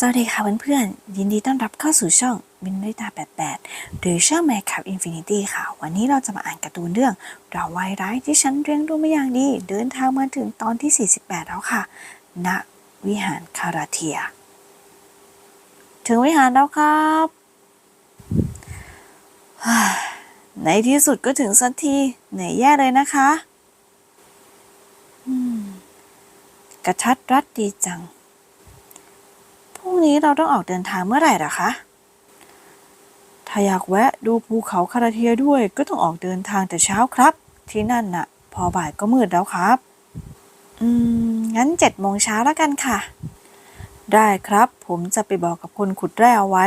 สวัสดีค่ะเพื่อนๆ ยินดีต้อนรับเข้าสู่ช่องมินริตา 88 หรือช่อง m ม c a p Infinity ค่ะ วันนี้เราจะมาอ่านการ์ตูนเรื่องดาววายร้ายที่ฉันเรียงดูมาอย่างดี เดินทางมาถึงตอนที่ 48 แล้วค่ะ ณ วิหารคาราเทีย ถึงวิหารแล้วครับ ในที่สุดก็ถึงสักทีเหนื่อยแย่เลยนะคะกระทัดรัดดีจัง งนี้เราต้องออกเดินทางเมื่อไหร่ล่ะคะ ถ้าอยากแวะดูภูเขาคาราเทียด้วยก็ต้องออกเดินทางแต่เช้าครับ ที่นั่นน่ะ พอบ่ายก็มืดแล้วครับ อืม งั้นเจ็ดโมงเช้าแล้วกันค่ะ ได้ครับ ผมจะไปบอกกับคนขุดแร่เอาไว้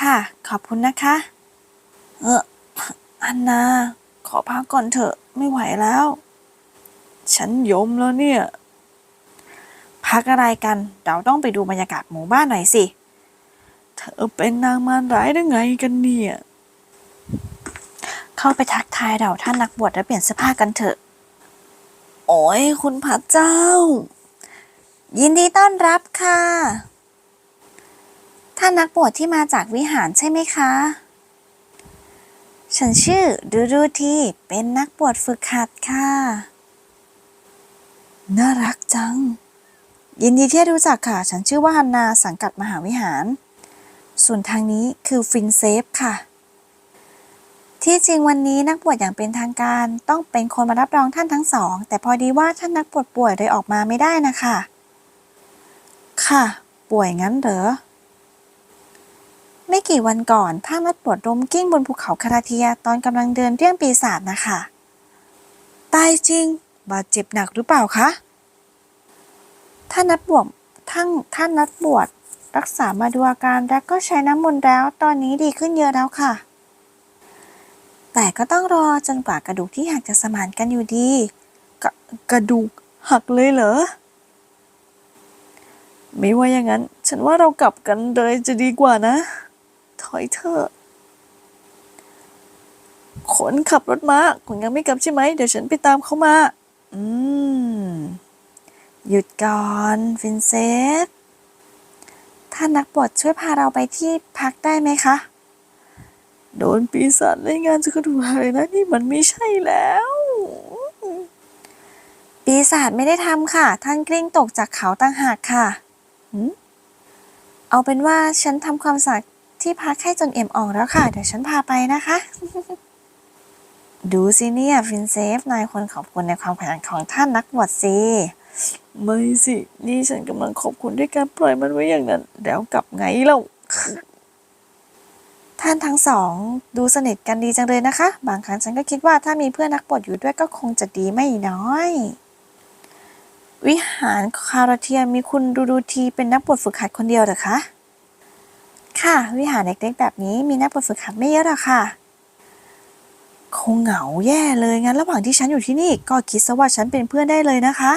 ค่ะ ขอบคุณนะคะ เอออันนา ขอพักก่อนเถอะ ไม่ไหวแล้ว ฉันยมแล้วเนี่ย พักอะไรกัน เราต้องไปดูบรรยากาศหมู่บ้านหน่อยสิ เธอเป็นนางมารร้ายได้ไงกันเนี่ย เข้าไปทักทายเราท่านนักบวชและเปลี่ยนเสื้อผ้ากันเถอะ โอ้ยคุณพระเจ้า ยินดีต้อนรับค่ะ ท่านนักบวชที่มาจากวิหารใช่ไหมคะ ฉันชื่อดูดูทีเป็นนักบวชฝึกหัดค่ะ น่ารักจัง ยินดีที่ได้รู้จักค่ะ ฉันชื่อว่าฮันนาสังกัดมหาวิหาร ส่วนทางนี้คือฟินเซฟค่ะ ที่จริงวันนี้นักบวชอย่างเป็นทางการต้องเป็นคนมารับรองท่านทั้งสอง แต่พอดีว่าท่านนักบวชป่วยเลยออกมาไม่ได้นะคะ ค่ะ ป่วยงั้นเหรอ ไม่กี่วันก่อนท่านนักบวชล้มกิ้งบนภูเขาคาราเทียตอนกำลังเดินเรี่ยงปีศาจนะคะ ตายจริง บาดเจ็บหนักหรือเปล่าคะ ท่านนัดบวชท่านท่านนัดบวชรักษามาดูอาการและก็ใช้น้ำมนต์แล้ว ตอนนี้ดีขึ้นเยอะแล้วค่ะ แต่ก็ต้องรอจนกว่ากระดูกที่หักจะสมานกันอยู่ดี กระกระดูกหักเลยเหรอ ไม่ว่าอย่างนั้น ฉันว่าเรากลับกันเลยจะดีกว่านะ ถอยเถอะคนขับรถมาคุณยังไม่กลับใช่ไหม เดี๋ยวฉันไปตามเขามา อืม หยุดก่อนฟินเซฟท่านนักบวชช่วยพาเราไปที่พักได้ไหมคะ โดนปีศาจเล่นงานจะกระดูกหักเลยนะนี่มันไม่ใช่แล้ว ปีศาจไม่ได้ทำค่ะ ท่านกลิ้งตกจากเขาต่างหากค่ะ เอาเป็นว่าฉันทำความสะอาดที่พักให้จนเอ็มอ่องแล้วค่ะ เดี๋ยวฉันพาไปนะคะ ดูสิเนี่ยฟินเซฟนายควรขอบคุณในความขยันของท่านนักบวชสิ ไม่สิ นี่ฉันกำลังขอบคุณด้วยการปล่อยมันไว้อย่างนั้น แล้วกลับไงเล่าท่านทั้งสองดูสนิทกันดีจังเลยนะคะ บางครั้งฉันก็คิดว่าถ้ามีเพื่อนนักบวชอยู่ด้วยก็คงจะดีไม่น้อย วิหารคาราเทียมีคุณดูดูทีเป็นนักบวชฝึกหัดคนเดียวเหรอคะ ค่ะ วิหารเล็กๆแบบนี้มีนักบวชฝึกหัดไม่เยอะหรอกค่ะ คงเหงาแย่เลยงั้นระหว่างที่ฉันอยู่ที่นี่ ก็คิดซะว่าฉันเป็นเพื่อนได้เลยนะคะ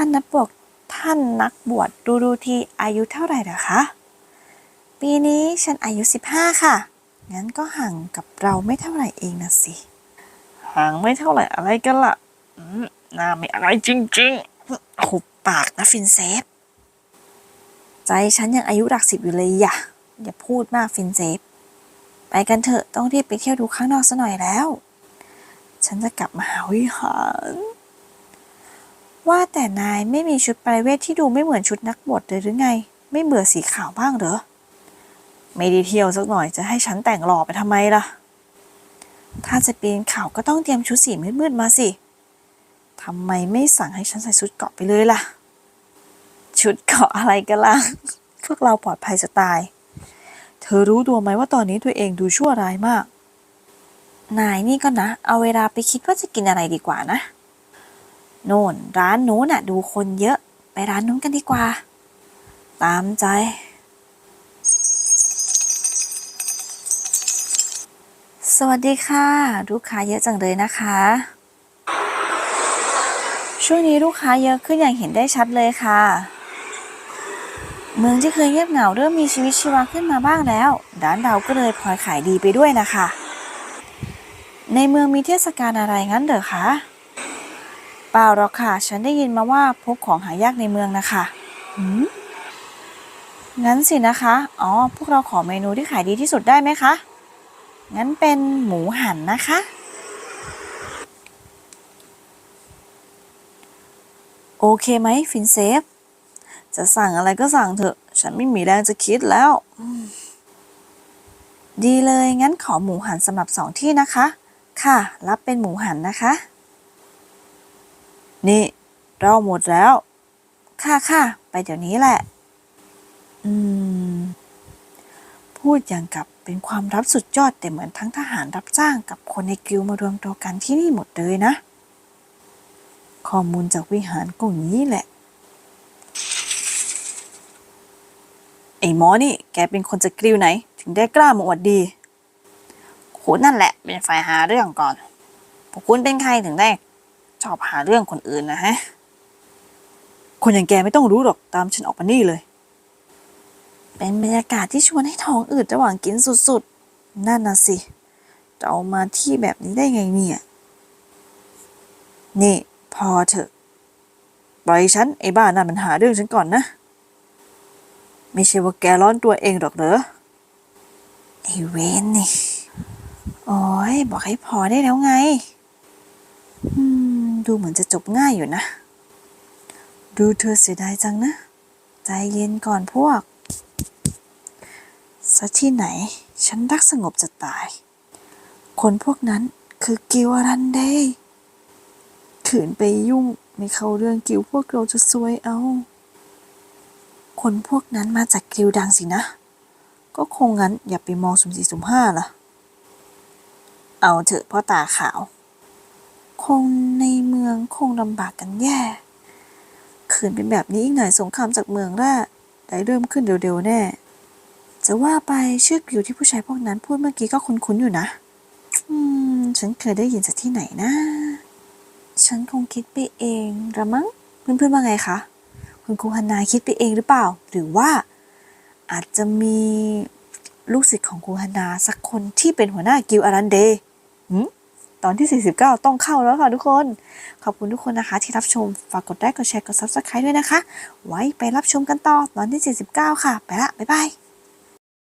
านนักบวชท่านนักบวชดูดูทีอายุเท่าไหร่เหรอคะ ปีนี้ฉันอายุ 15 ค่ะ งั้นก็ห่างกับเราไม่เท่าไหร่เองนะสิ ห่างไม่เท่าไหร่อะไรกันล่ะน่าไม่อะไรจริงๆหุบปากนะฟินเซฟ ใจฉันยังอายุหลักสิบอยู่เลยอย่าอย่าพูดมากฟินเซฟ ไปกันเถอะต้องรีบไปเที่ยวดูข้างนอกซะหน่อยแล้ว ฉันจะกลับมาหาวิหาร ว่าแต่นายไม่มีชุดปลายเวทที่ดูไม่เหมือนชุดนักบวชเลยหรือไง ไม่เบื่อสีขาวบ้างเหรอ ไม่ได้เที่ยวสักหน่อยจะให้ฉันแต่งหล่อไปทำไมล่ะ ถ้าจะปีนเขาก็ต้องเตรียมชุดสีมืดๆมาสิทำไมไม่สั่งให้ฉันใส่ชุดเกาะไปเลยล่ะ ชุดเกาะอะไรกันล่ะ พวกเราปลอดภัยจะตาย เธอรู้ตัวไหมว่าตอนนี้ตัวเองดูชั่วร้ายมาก นายนี่ก็นะ เอาเวลาไปคิดว่าจะกินอะไรดีกว่านะ โน่นร้านนู้นน่ะ ดูคนเยอะ ไปร้านนู้นกันดีกว่า ตามใจ สวัสดีค่ะ ลูกค้าเยอะจังเลยนะคะ ช่วงนี้ลูกค้าเยอะขึ้นอย่างเห็นได้ชัดเลยค่ะ เมืองที่เคยเงียบเหงาเริ่มมีชีวิตชีวาขึ้นมาบ้างแล้ว ร้านเราก็เลยพลอยขายดีไปด้วยนะคะ ในเมืองมีเทศกาลอะไรงั้นเหรอคะ เปล่าหรอกค่ะ ฉันได้ยินมาว่าพบของหายากในเมืองนะคะหืมงั้นสินะคะ อ๋อ พวกเราขอเมนูที่ขายดีที่สุดได้ไหมคะ งั้นเป็นหมูหันนะคะ โอเคไหมฟินเซฟ จะสั่งอะไรก็สั่งเถอะ ฉันไม่มีแรงจะคิดแล้ว ดีเลย งั้นขอหมูหันสำหรับสองที่นะคะ ค่ะ รับเป็นหมูหันนะคะ นี่เราหมดแล้ว ค่ะค่ะไปเดี๋ยวนี้แหละ อืม พูดอย่างกับเป็นความลับสุดยอดแต่เหมือนทั้งทหารรับจ้างกับคนในกิลด์มารวมตัวกันที่นี่หมดเลยนะ ข้อมูลจากวิหารก็งนี้แหละ ไอ้หมอนี่ แกเป็นคนจากกิวไหน ถึงได้กล้ามาอวดดีคุณนั่นแหละ เป็นฝ่ายหาเรื่องก่อนพวกคุณเป็นใครถึงได้ ชอบหาเรื่องคนอื่นนะฮะ คนอย่างแกไม่ต้องรู้หรอกตามฉันออกมานี่เลย เป็นบรรยากาศที่ชวนให้ท้องอืดระหว่างกินสุดๆ นั่นน่ะสิจะเอามาที่แบบนี้ได้ไงเนี่ย นี่ พอเถอะ ปล่อยฉัน ไอ้บ้านั่นมันหาเรื่องฉันก่อนนะ ไม่ใช่ว่าแกร้อนตัวเองหรอกเหรอ ไอ้เวนนี่ โอ้ยบอกให้พอได้แล้วไง อืม ดูเหมือนจะจบง่ายอยู่นะ ดูเธอเสียดายจังนะ ใจเย็นก่อนพวกซะที่ไหน ฉันรักสงบจะตาย คนพวกนั้นคือกิวรันเดย์ขืนไปยุ่งไม่เข้าเรื่องกิวพวกเราจะซวยเอา คนพวกนั้นมาจากกิวดังสินะ ก็คงงั้นอย่าไปมองสุ่มสี่สุ่มห้าล่ะ เอาเถอะพ่อตาขาว งในเมืองคงลำบากกันแย่ขืนเป็นแบบนี้อีกหน่อยสงครามจากเมืองแร่ได้เริ่มขึ้นเร็วๆแน่ จะว่าไปชื่อกิวที่ผู้ชายพวกนั้นพูดเมื่อกี้ก็คุ้นๆอยู่นะ อืม ฉันเคยได้ยินจากที่ไหนนะ ฉันคงคิดไปเองละมั้งเพื่อนๆว่าไงคะคุณครูฮันนาคิดไปเองหรือเปล่า หรือว่า อาจจะมีลูกศิษย์ของครูฮันนาสักคนที่เป็นหัวหน้ากิลอารันเดย์หืม ตอนที่ 49 ต้องเข้าแล้วค่ะทุกคน ขอบคุณทุกคนนะคะ ที่รับชม ฝากกดไลค์ กดแชร์ กด subscribe ด้วยนะคะ ไว้ไปรับชมกันต่อตอนที่ 49 ค่ะ ไปละ บ๊ายบาย